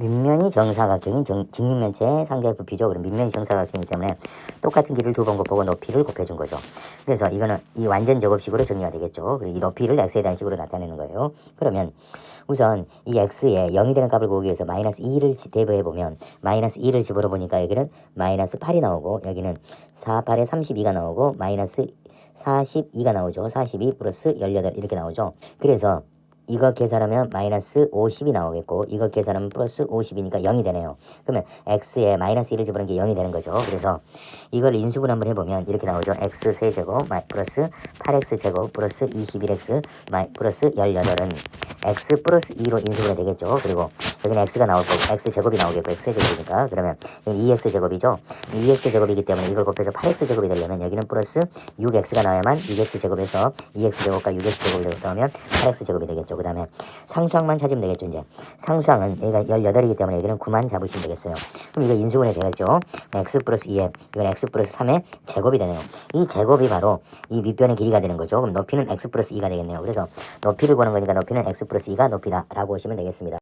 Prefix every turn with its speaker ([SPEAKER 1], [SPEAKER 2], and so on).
[SPEAKER 1] 밑면이 정사각형인 상자의 부피죠. 그럼 밑면이 정사각형이기 때문에 똑같은 길을 두 번 곱하고 높이를 곱해준 거죠. 그래서 이거는 이 완전 제곱식으로 정리가 되겠죠. 그리고 이 높이를 x에 대한 식으로 나타내는 거예요. 그러면 우선 이 x에 0이 되는 값을 구하기 위해서 마이너스 2를 대입해 보면 마이너스 2를 집어넣어 보니까 여기는 마이너스 8이 나오고 여기는 4, 8에 32가 나오고 마이너스 42가 나오죠. 42 플러스 18 이렇게 나오죠. 그래서 이거 계산하면 마이너스 50이 나오겠고 이거 계산하면 플러스 50이니까 0이 되네요. 그러면 x에 마이너스 1을 집어넣은 게 0이 되는 거죠. 그래서 이걸 인수분 한번 해보면 이렇게 나오죠. x 세제곱 마- 플러스 8x 제곱 플러스 21x 마- 플러스 18은 x 플러스 2로 인수분해 되겠죠. 그리고 여기는 x가 나올 거고 x 제곱이 나오겠고 x 제곱이니까 그러면 여기 2x 제곱이죠. 2x 제곱이기 때문에 이걸 곱해서 8x 제곱이 되려면 여기는 플러스 6x가 나와야만 6x 제곱에서 2x 제곱과 6x 제곱을 더하면 8x 제곱이 되겠죠. 그 다음에 상수항만 찾으면 되겠죠. 이제 상수항은 여기가 18이기 때문에 여기는 9만 잡으시면 되겠어요. 그럼 이거 인수분해 되겠죠. x 플러스 2에 이건 x 플러스 3의 제곱이 되네요. 이 제곱이 바로 이 밑변의 길이가 되는 거죠. 그럼 높이는 x 플러스 2가 되겠네요. 그래서 높이를 구하는 거니까 높이는 x 플러스 2가 높이다라고 보시면 되겠습니다.